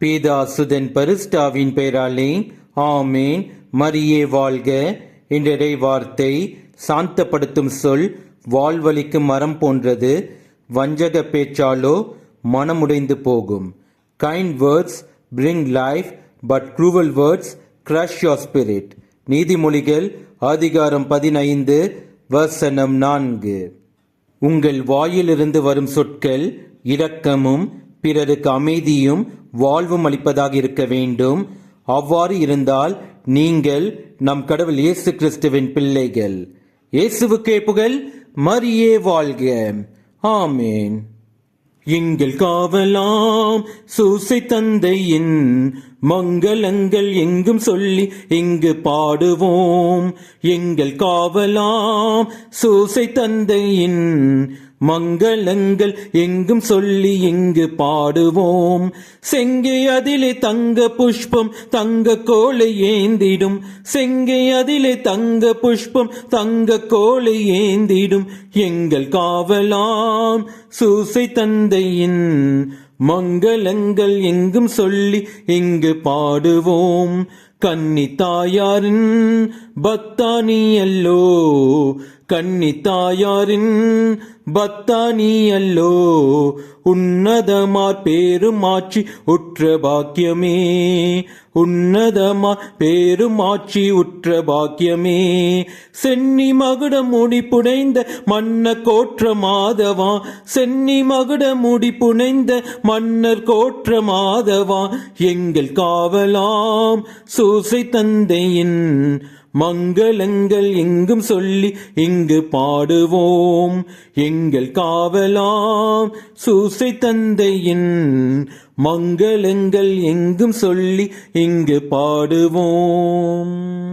பேதாசுதன் பரிஸ்டாவின் பெயராலே ஆமேன். மரியே வாழ்க. என்றடை வார்த்தை சாந்தப்படுத்தும் சொல் வாழ்வழிக்கு மரம் போன்றது. வஞ்சக பேச்சாலோ மனமுடைந்து போகும். Kind words bring life but cruel words crush your spirit நீதிமொழிகள் அதிகாரம் பதினைந்து வசனம் நான்கு. உங்கள் வாயிலிருந்து வரும் சொற்கள் இரக்கமும் பிறருக்கு அமைதியும் வாழ்வும் அளிப்பதாக இருக்க வேண்டும். அவ்வாறு இருந்தால் நீங்கள் நம் கடவுள் இயேசு கிறிஸ்துவின் பிள்ளைகள். இயேசுவுக்கே புகழ் மரியே வாழ்க. ஆமேன். எங்கள் காவலாம் சூசை தந்தையின் மங்களங்கள் எங்கும் சொல்லி இங்கு பாடுவோம். எங்கள் காவலாம் சூசை தந்தையின் மங்களங்கள் எங்கும் சொல்லி இங்கு பாடுவோம். செங்கை அதிலே தங்க புஷ்பம் தங்க கோலை ஏந்திடும். செங்கை அதிலே தங்க புஷ்பம் தங்க கோலை ஏந்திடும். எங்கள் காவலாம் சூசை தந்தையின் மங்களங்கள் எங்கும் சொல்லி இங்கு பாடுவோம். கன்னி தாயாரின் பத்தானி அல்லோ கன்னி தாயாரின் பத்தானி அல்லோ உன்னதமார் பேருமாட்சி உற்ற பாக்கியமே உன்னதமார் பேருமாட்சி உற்ற பாக்கியமே. சென்னி மகுட முடி புனைந்த மன்ன கோற்ற மாதவா சென்னி மகுட முடி புனைந்த மன்னர் கோற்ற மாதவா எங்கள் காவலாம் சூசை தந்தையின் மங்களங்கள் எங்கும் சொல்லி இங்கு பாடுவோம். எங்கள் காவலாம் சூசை தந்தையின் மங்களங்கள் எங்கும் சொல்லி இங்கு பாடுவோம்.